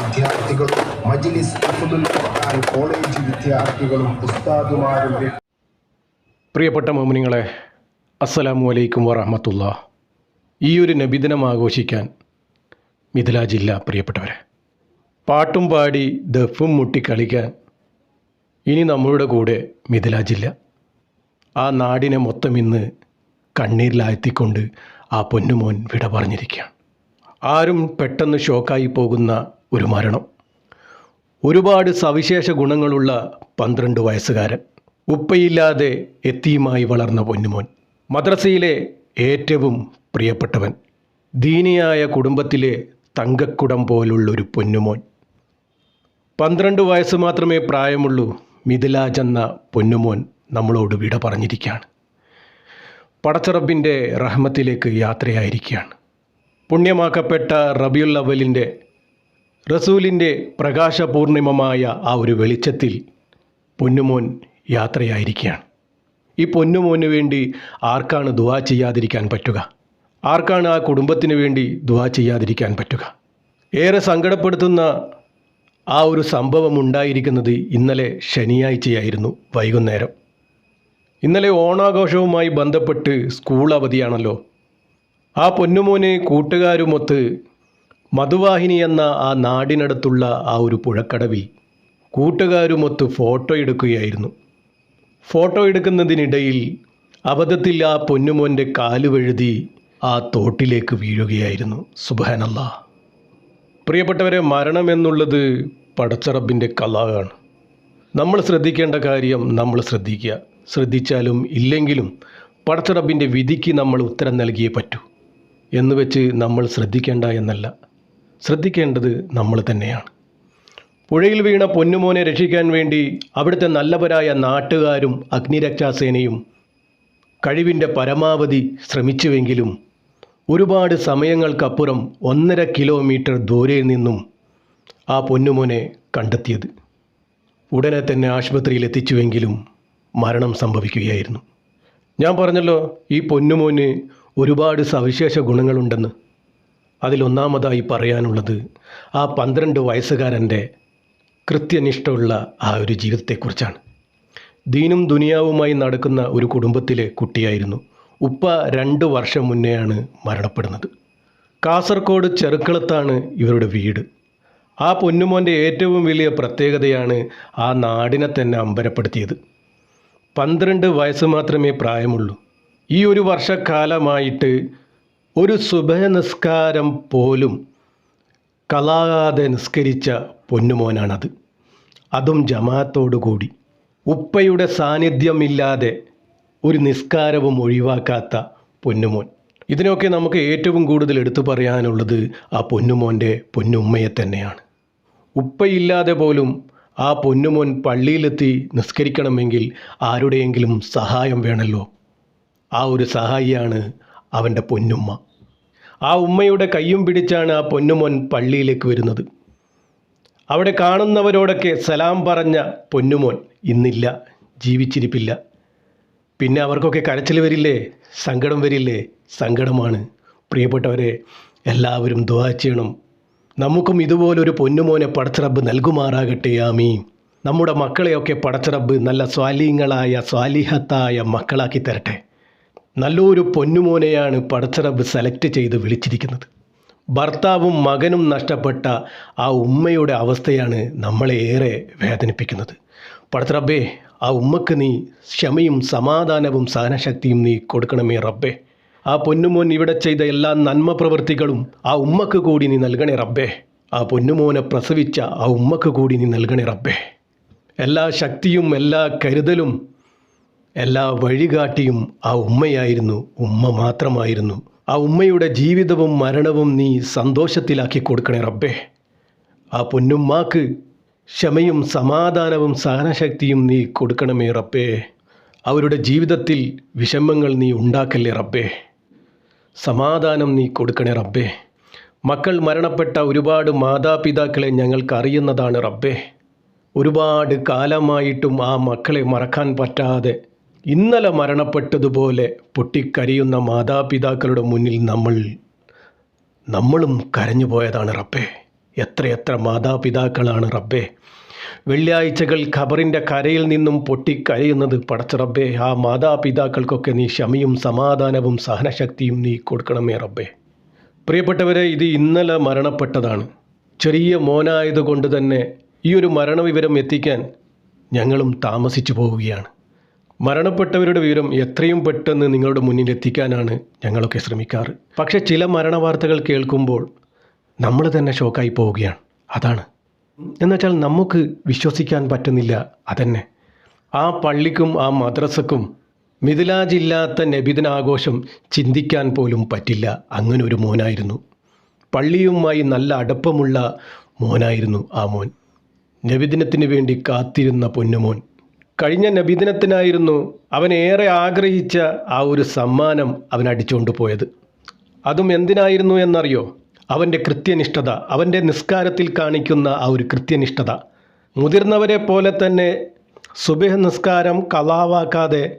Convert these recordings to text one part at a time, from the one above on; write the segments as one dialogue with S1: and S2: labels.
S1: വിദ്യാർത്ഥികളും മജ്ലിസ് ഖുർആൻ കോളേജ് വിദ്യാർത്ഥികളും ഉസ്താദുമാരും
S2: പ്രിയപ്പെട്ട മോമിനിങ്ങളെ അസ്സലാമു അലൈക്കും വറഹമത്തുള്ള. ഈ ഒരു നബിദിനം ആഘോഷിക്കാൻ മിഥില ജില്ല പ്രിയപ്പെട്ടവരെ പാട്ടും പാടി ദഫും മുട്ടി കളിക്കാൻ ഇനി നമ്മളുടെ കൂടെ മിഥില ജില്ല. ആ നാടിനെ മൊത്തം ഇന്ന് കണ്ണീരിലാഴ്ത്തിക്കൊണ്ട് ആ പൊന്നുമോൻ വിട പറഞ്ഞിരിക്കുകയാണ്. ആരും പെട്ടെന്ന് ഷോക്കായി പോകുന്ന ഒരു മരണം. ഒരുപാട് സവിശേഷ ഗുണങ്ങളുള്ള പന്ത്രണ്ട് വയസ്സുകാരൻ. ഉപ്പയില്ലാതെ എത്തിയുമായി വളർന്ന പൊന്നുമോൻ. മദ്രസയിലെ ഏറ്റവും പ്രിയപ്പെട്ടവൻ. ദീനിയായ കുടുംബത്തിലെ തങ്കക്കുടം പോലുള്ളൊരു പൊന്നുമോൻ. പന്ത്രണ്ട് വയസ്സ് മാത്രമേ പ്രായമുള്ളൂ മിഥിലാജ് എന്ന പൊന്നുമോൻ നമ്മളോട് വിട പറഞ്ഞിരിക്കുകയാണ്. പടച്ചറബിന്റെ റഹ്മത്തിലേക്ക് യാത്രയായിരിക്കുകയാണ്. പുണ്യമാക്കപ്പെട്ട റബിയുൽ റസൂലിന്റെ പ്രകാശപൂർണിമമായ ആ ഒരു വെളിച്ചത്തിൽ പൊന്നുമോൻ യാത്രയായിരിക്കുകയാണ്. ഈ പൊന്നുമോന് വേണ്ടി ആർക്കാണ് ദുവാ ചെയ്യാതിരിക്കാൻ പറ്റുക? ആർക്കാണ് ആ കുടുംബത്തിന് വേണ്ടി ദുവാ ചെയ്യാതിരിക്കാൻ പറ്റുക? ഏറെ സങ്കടപ്പെടുത്തുന്ന ആ ഒരു സംഭവം ഉണ്ടായിരിക്കുന്നത് ഇന്നലെ ശനിയാഴ്ചയായിരുന്നു വൈകുന്നേരം. ഇന്നലെ ഓണാഘോഷവുമായി ബന്ധപ്പെട്ട് സ്കൂൾ അവധിയാണല്ലോ. ആ പൊന്നുമോന് കൂട്ടുകാരുമൊത്ത് മധുവാഹിനി എന്ന ആ നാടിനടുത്തുള്ള ആ ഒരു പുഴക്കടവിൽ കൂട്ടുകാരുമൊത്ത് ഫോട്ടോ എടുക്കുകയായിരുന്നു. ഫോട്ടോ എടുക്കുന്നതിനിടയിൽ അബദ്ധത്തിൽ ആ പൊന്നുമോന്റെ കാലുവഴുതി ആ തോട്ടിലേക്ക് വീഴുകയായിരുന്നു. സുബാനല്ല പ്രിയപ്പെട്ടവരെ മരണം എന്നുള്ളത് പടച്ചറബിന്റെ കലാകാണ് നമ്മൾ ശ്രദ്ധിക്കേണ്ട കാര്യം നമ്മൾ ശ്രദ്ധിക്കുക. ശ്രദ്ധിച്ചാലും ഇല്ലെങ്കിലും പടച്ചറബിന്റെ വിധിക്ക് നമ്മൾ ഉത്തരം നൽകിയേ പറ്റൂ. എന്ന് വെച്ച് നമ്മൾ ശ്രദ്ധിക്കേണ്ട എന്നല്ല. ശ്രദ്ധിക്കേണ്ടത് നമ്മൾ തന്നെയാണ്. പുഴയിൽ വീണ പൊന്നുമോനെ രക്ഷിക്കാൻ വേണ്ടി അവിടുത്തെ നല്ലവരായ നാട്ടുകാരും അഗ്നിരക്ഷാസേനയും കഴിവിന്റെ പരമാവധി ശ്രമിച്ചുവെങ്കിലും ഒരുപാട് സമയങ്ങൾക്കപ്പുറം ഒന്നര കിലോമീറ്റർ ദൂരെ നിന്നും ആ പൊന്നുമോനെ കണ്ടെത്തിയത്. ഉടനെ തന്നെ ആശുപത്രിയിൽ എത്തിച്ചുവെങ്കിലും മരണം സംഭവിക്കുകയായിരുന്നു. ഞാൻ പറഞ്ഞല്ലോ ഈ പൊന്നുമോന് ഒരുപാട് സവിശേഷ ഗുണങ്ങളുണ്ടെന്ന്. അതിലൊന്നാമതായി പറയാനുള്ളത് ആ പന്ത്രണ്ട് വയസ്സുകാരന്റെ കൃത്യനിഷ്ഠയുള്ള ആ ഒരു ജീവിതത്തെക്കുറിച്ചാണ്. ദീനും ദുനിയാവുമായി നടക്കുന്ന ഒരു കുടുംബത്തിലെ കുട്ടിയായിരുന്നു. ഉപ്പ രണ്ട് വർഷം മുന്നെയാണ് മരണപ്പെടുന്നത്. കാസർഗോഡ് ചെറുക്കളത്താണ് ഇവരുടെ വീട്. ആ പൊന്നുമോന്റെ ഏറ്റവും വലിയ പ്രത്യേകതയാണ് ആ നാടിനെ തന്നെ അമ്പരപ്പെടുത്തിയത്. പന്ത്രണ്ട് വയസ്സ് മാത്രമേ പ്രായമുള്ളൂ. ഈ ഒരു വർഷക്കാലമായിട്ട് ഒരു സുബഹ നിസ്കാരം പോലും കലാകാതെ നിസ്കരിച്ച പൊന്നുമോനാണത്. അതും ജമാത്തോടുകൂടി ഉപ്പയുടെ സാന്നിധ്യമില്ലാതെ ഒരു നിസ്കാരവും ഒഴിവാക്കാത്ത പൊന്നുമോൻ. ഇതിനൊക്കെ നമുക്ക് ഏറ്റവും കൂടുതൽ എടുത്തു പറയാനുള്ളത് ആ പൊന്നുമോന്റെ പൊന്നുമ്മയെ തന്നെയാണ്. ഉപ്പയില്ലാതെ പോലും ആ പൊന്നുമോൻ പള്ളിയിലെത്തി നിസ്കരിക്കണമെങ്കിൽ ആരുടെയെങ്കിലും സഹായം വേണമല്ലോ. ആ ഒരു സഹായിയാണ് അവന്റെ പൊന്നുമ്മ. ആ ഉമ്മയുടെ കയ്യും പിടിച്ചാണ് ആ പൊന്നുമോൻ പള്ളിയിലേക്ക് വരുന്നത്. അവിടെ കാണുന്നവരോടൊക്കെ സലാം പറഞ്ഞ പൊന്നുമോൻ ഇന്നില്ല ജീവിച്ചിരിപ്പില്ല. പിന്നെ അവർക്കൊക്കെ കരച്ചിൽ വരില്ലേ സങ്കടം വരില്ലേ? സങ്കടമാണ്. പ്രിയപ്പെട്ടവരെ എല്ലാവരും ദുവാ ചെയ്യണം. നമുക്കും ഇതുപോലൊരു പൊന്നുമോനെ പടച്ചറബ് നൽകുമാറാകട്ടെ ആമീ നമ്മുടെ മക്കളെയൊക്കെ പടച്ചറബ് നല്ല സ്വാലീങ്ങളായ സ്വാലിഹത്തായ മക്കളാക്കി തരട്ടെ. നല്ലൊരു പൊന്നുമോനെയാണ് പടച്ചറബ് സെലക്ട് ചെയ്ത് വിളിച്ചിരിക്കുന്നത്. ഭർത്താവും മകനും നഷ്ടപ്പെട്ട ആ ഉമ്മയുടെ അവസ്ഥയാണ് നമ്മളെ ഏറെ വേദനിപ്പിക്കുന്നത്. പടച്ചറബേ ആ ഉമ്മക്ക് നീ ക്ഷമയും സമാധാനവും സഹനശക്തിയും നീ കൊടുക്കണമേ റബ്ബേ. ആ പൊന്നുമോൻ ഇവിടെ ചെയ്ത എല്ലാ നന്മ പ്രവൃത്തികളും ആ ഉമ്മക്ക് കൂടി നീ നൽകണേ റബ്ബേ. ആ പൊന്നുമോനെ പ്രസവിച്ച ആ ഉമ്മക്ക് കൂടി നീ നൽകണേ റബ്ബേ. എല്ലാ ശക്തിയും എല്ലാ കരുതലും എല്ലാ വഴികാട്ടിയും ആ ഉമ്മയായിരുന്നു ഉമ്മ മാത്രമായിരുന്നു. ആ ഉമ്മയുടെ ജീവിതവും മരണവും നീ സന്തോഷത്തിലാക്കി കൊടുക്കണേ റബ്ബേ. ആ പൊന്നുമ്മാക്ക് ക്ഷമയും സമാധാനവും സഹനശക്തിയും നീ കൊടുക്കണമേ റബ്ബേ. അവരുടെ ജീവിതത്തിൽ വിഷമങ്ങൾ നീ ഉണ്ടാക്കല്ലേ റബ്ബേ. സമാധാനം നീ കൊടുക്കണേ റബ്ബേ. മക്കൾ മരണപ്പെട്ട ഒരുപാട് മാതാപിതാക്കളെ ഞങ്ങൾക്ക് അറിയുന്നതാണ് റബ്ബേ. ഒരുപാട് കാലമായിട്ടും ആ മക്കളെ മറക്കാൻ പറ്റാതെ ഇന്നലെ മരണപ്പെട്ടതുപോലെ പൊട്ടിക്കരയുന്ന മാതാപിതാക്കളുടെ മുന്നിൽ നമ്മൾ നമ്മളും കരഞ്ഞു പോയതാണ് റബ്ബേ. എത്രയെത്ര മാതാപിതാക്കളാണ് റബ്ബേ. വെള്ളിയാഴ്ചകൾ ഖബറിന്റെ കരയിൽ നിന്നും പൊട്ടിക്കരയുന്നത് പടച്ച റബ്ബേ. ആ മാതാപിതാക്കൾക്കൊക്കെ നീ ക്ഷമയും സമാധാനവും സഹനശക്തിയും നീ കൊടുക്കണമേ റബ്ബേ. പ്രിയപ്പെട്ടവരെ ഇത് ഇന്നലെ മരണപ്പെട്ടതാണ്. ചെറിയ മോനായതുകൊണ്ട് തന്നെ ഈ ഒരു മരണവിവരം എത്തിക്കാൻ ഞങ്ങളും താമസിച്ചു പോവുകയാണ്. മരണപ്പെട്ടവരുടെ വിവരം എത്രയും പെട്ടെന്ന് നിങ്ങളുടെ മുന്നിൽ എത്തിക്കാനാണ് ഞങ്ങളൊക്കെ ശ്രമിക്കാറ്. പക്ഷേ ചില മരണ വാർത്തകൾ കേൾക്കുമ്പോൾ നമ്മൾ തന്നെ ഷോക്കായി പോവുകയാണ്. അതാണ്. എന്നുവെച്ചാൽ നമുക്ക് വിശ്വസിക്കാൻ പറ്റുന്നില്ല അതന്നെ. ആ പള്ളിക്കും ആ മദ്രസക്കും മിഥിലാജില്ലാത്ത നബിദിനാഘോഷം ചിന്തിക്കാൻ പോലും പറ്റില്ല. അങ്ങനെ ഒരു മോനായിരുന്നു. പള്ളിയുമായി നല്ല അടുപ്പമുള്ള മോനായിരുന്നു ആ മോൻ. നബിദിനത്തിന് വേണ്ടി കാത്തിരുന്ന പൊന്നുമോൻ. കഴിഞ്ഞ നബിദിനത്തിനായിരുന്നു അവൻ ഏറെ ആഗ്രഹിച്ച ആ ഒരു സമ്മാനം അവൻ അടിച്ചുകൊണ്ട് പോയത്. അതും എന്തിനായിരുന്നു എന്നറിയോ? അവന്റെ കൃത്യനിഷ്ഠത അവന്റെ നിസ്കാരത്തിൽ കാണിക്കുന്ന ആ ഒരു കൃത്യനിഷ്ഠത. മുതിർന്നവരെ പോലെ തന്നെ സുബഹ നിസ്കാരം കളാവാക്കാതെ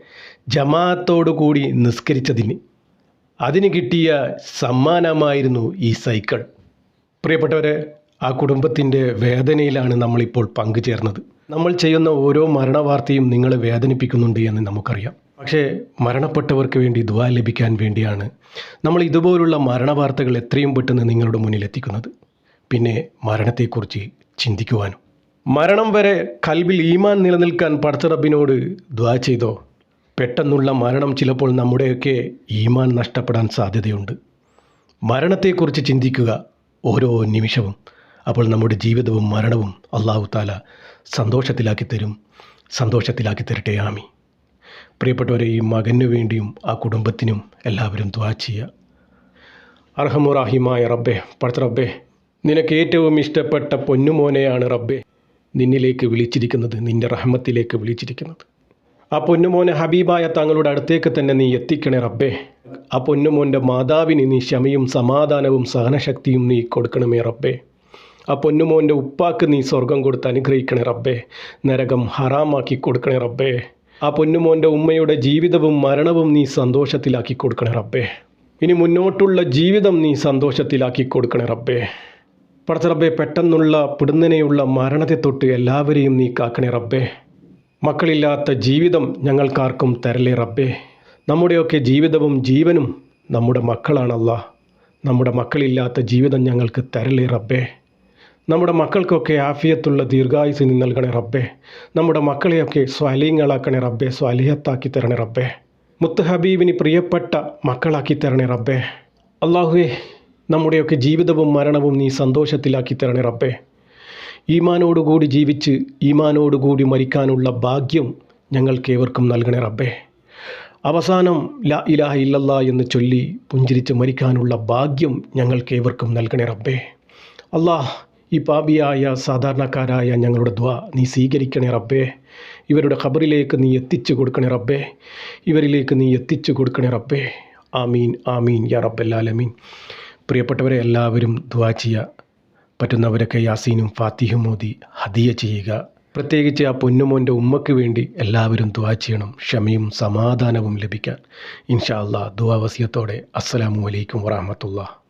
S2: ജമാഅത്തോടു കൂടി നിസ്കരിച്ചതിന്. അതിന് കിട്ടിയ സമ്മാനമായിരുന്നു ഈ സൈക്കിൾ. പ്രിയപ്പെട്ടവരെ ആ കുടുംബത്തിന്റെ വേദനയിലാണ് നമ്മളിപ്പോൾ പങ്കുചേർന്നത്. നമ്മൾ ചെയ്യുന്ന ഓരോ മരണവാർത്തയും നിങ്ങളെ വേദനിപ്പിക്കുന്നുണ്ട് എന്ന് നമുക്കറിയാം. പക്ഷേ മരണപ്പെട്ടവർക്ക് വേണ്ടി ദുവാ ലഭിക്കാൻ വേണ്ടിയാണ് നമ്മൾ ഇതുപോലുള്ള മരണവാർത്തകൾ എത്രയും പെട്ടെന്ന് നിങ്ങളുടെ മുന്നിൽ എത്തിക്കുന്നത്. പിന്നെ മരണത്തെക്കുറിച്ച് ചിന്തിക്കുവാനും. മരണം വരെ കൽബിൽ ഈമാൻ നിലനിൽക്കാൻ പടച്ചറബിനോട് ദ്വാ ചെയ്തോ? പെട്ടെന്നുള്ള മരണം ചിലപ്പോൾ നമ്മുടെയൊക്കെ ഈമാൻ നഷ്ടപ്പെടാൻ സാധ്യതയുണ്ട്. മരണത്തെക്കുറിച്ച് ചിന്തിക്കുക ഓരോ നിമിഷവും. അപ്പോൾ നമ്മുടെ ജീവിതവും മരണവും അള്ളാഹു താല സന്തോഷത്തിലാക്കി തരും. സന്തോഷത്തിലാക്കി തരട്ടെ ആമി പ്രിയപ്പെട്ടവരെ ഈ മകനു വേണ്ടിയും ആ കുടുംബത്തിനും എല്ലാവരും ദ്വാ ചെയ്യുക. അർഹമുറാഹിമായ റബ്ബെ പഠിച്ച റബ്ബെ നിനക്ക് ഏറ്റവും ഇഷ്ടപ്പെട്ട പൊന്നുമോനെയാണ് റബ്ബെ. നിന്നിലേക്ക് വിളിച്ചിരിക്കുന്നത് നിന്റെ റഹ്മത്തിലേക്ക് വിളിച്ചിരിക്കുന്നത്. ആ പൊന്നുമോനെ ഹബീബായ തങ്ങളുടെ അടുത്തേക്ക് തന്നെ നീ എത്തിക്കണേ റബ്ബേ. ആ പൊന്നുമോന്റെ മാതാവിന് നീ ക്ഷമയും സമാധാനവും സഹനശക്തിയും നീ കൊടുക്കണമേ റബ്ബേ. ആ പൊന്നുമോന്റെ ഉപ്പാക്ക് നീ സ്വർഗം കൊടുത്ത് അനുഗ്രഹിക്കണേ റബ്ബേ. നരകം ഹറാമാക്കി കൊടുക്കണേ റബ്ബേ. ആ പൊന്നുമോന്റെ ഉമ്മയുടെ ജീവിതവും മരണവും നീ സന്തോഷത്തിലാക്കി കൊടുക്കണേ റബ്ബേ. ഇനി മുന്നോട്ടുള്ള ജീവിതം നീ സന്തോഷത്തിലാക്കി കൊടുക്കണേ റബ്ബേ. പടച്ച റബ്ബേ പെട്ടെന്നുള്ള പിടുന്നനെയുള്ള മരണത്തെ തൊട്ട് എല്ലാവരെയും നീ കാക്കണേ റബ്ബേ. മക്കളില്ലാത്ത ജീവിതം ഞങ്ങൾക്കാർക്കും തരലേ റബ്ബേ. നമ്മുടെയൊക്കെ ജീവിതവും ജീവനും നമ്മുടെ മക്കളാണല്ല. നമ്മുടെ മക്കളില്ലാത്ത ജീവിതം ഞങ്ങൾക്ക് തരലേ റബ്ബേ. നമ്മുടെ മക്കൾക്കൊക്കെ ആഫിയത്തുള്ള ദീർഘായുസ് നീ നൽകണേ റബ്ബേ. നമ്മുടെ മക്കളെയൊക്കെ സ്വലീങ്ങളാക്കണേ റബ്ബേ സ്വാലിഹത്താക്കി തരണേ റബ്ബേ. മുത്ത് ഹബീബിന് പ്രിയപ്പെട്ട മക്കളാക്കി തരണേ റബ്ബേ. അള്ളാഹുവേ നമ്മുടെയൊക്കെ ജീവിതവും മരണവും നീ സന്തോഷത്തിലാക്കി തരണേ റബ്ബേ. ഈമാനോടുകൂടി ജീവിച്ച് ഈമാനോടുകൂടി മരിക്കാനുള്ള ഭാഗ്യം ഞങ്ങൾക്കേവർക്കും നൽകണേ റബ്ബേ. അവസാനം ലാ ഇലാഹ ഇല്ലല്ലാ എന്ന് ചൊല്ലി പുഞ്ചിരിച്ച് മരിക്കാനുള്ള ഭാഗ്യം ഞങ്ങൾക്കേവർക്കും നൽകണേ റബ്ബേ. അള്ളാഹ് ഈ പാപിയായ സാധാരണക്കാരായ ഞങ്ങളുടെ ദ്വാ നീ സ്വീകരിക്കണേ റബ്ബേ. ഇവരുടെ ഖബറിലേക്ക് നീ എത്തിച്ചു കൊടുക്കണേ റബ്ബേ. ഇവരിലേക്ക് നീ എത്തിച്ചു കൊടുക്കണേ റബ്ബേ. ആമീൻ ആമീൻ യാ റബ്ബല്ലാലമീൻ പ്രിയപ്പെട്ടവരെ എല്ലാവരും ദ്വാ ചെയ്യുക പറ്റുന്നവരൊക്കെ യാസീനും ഫാത്തിഹും മോദി ഹദിയ ചെയ്യുക. പ്രത്യേകിച്ച് ആ പൊന്നുമോന്റെ ഉമ്മയ്ക്ക് വേണ്ടി എല്ലാവരും ദുവാ ചെയ്യണം. ക്ഷമയും സമാധാനവും ലഭിക്കാൻ. ഇൻഷാ അല്ലാ ദുവാ വസിയത്തോടെ. അസ്സലാമു അലൈക്കും വറഹമത്തുള്ള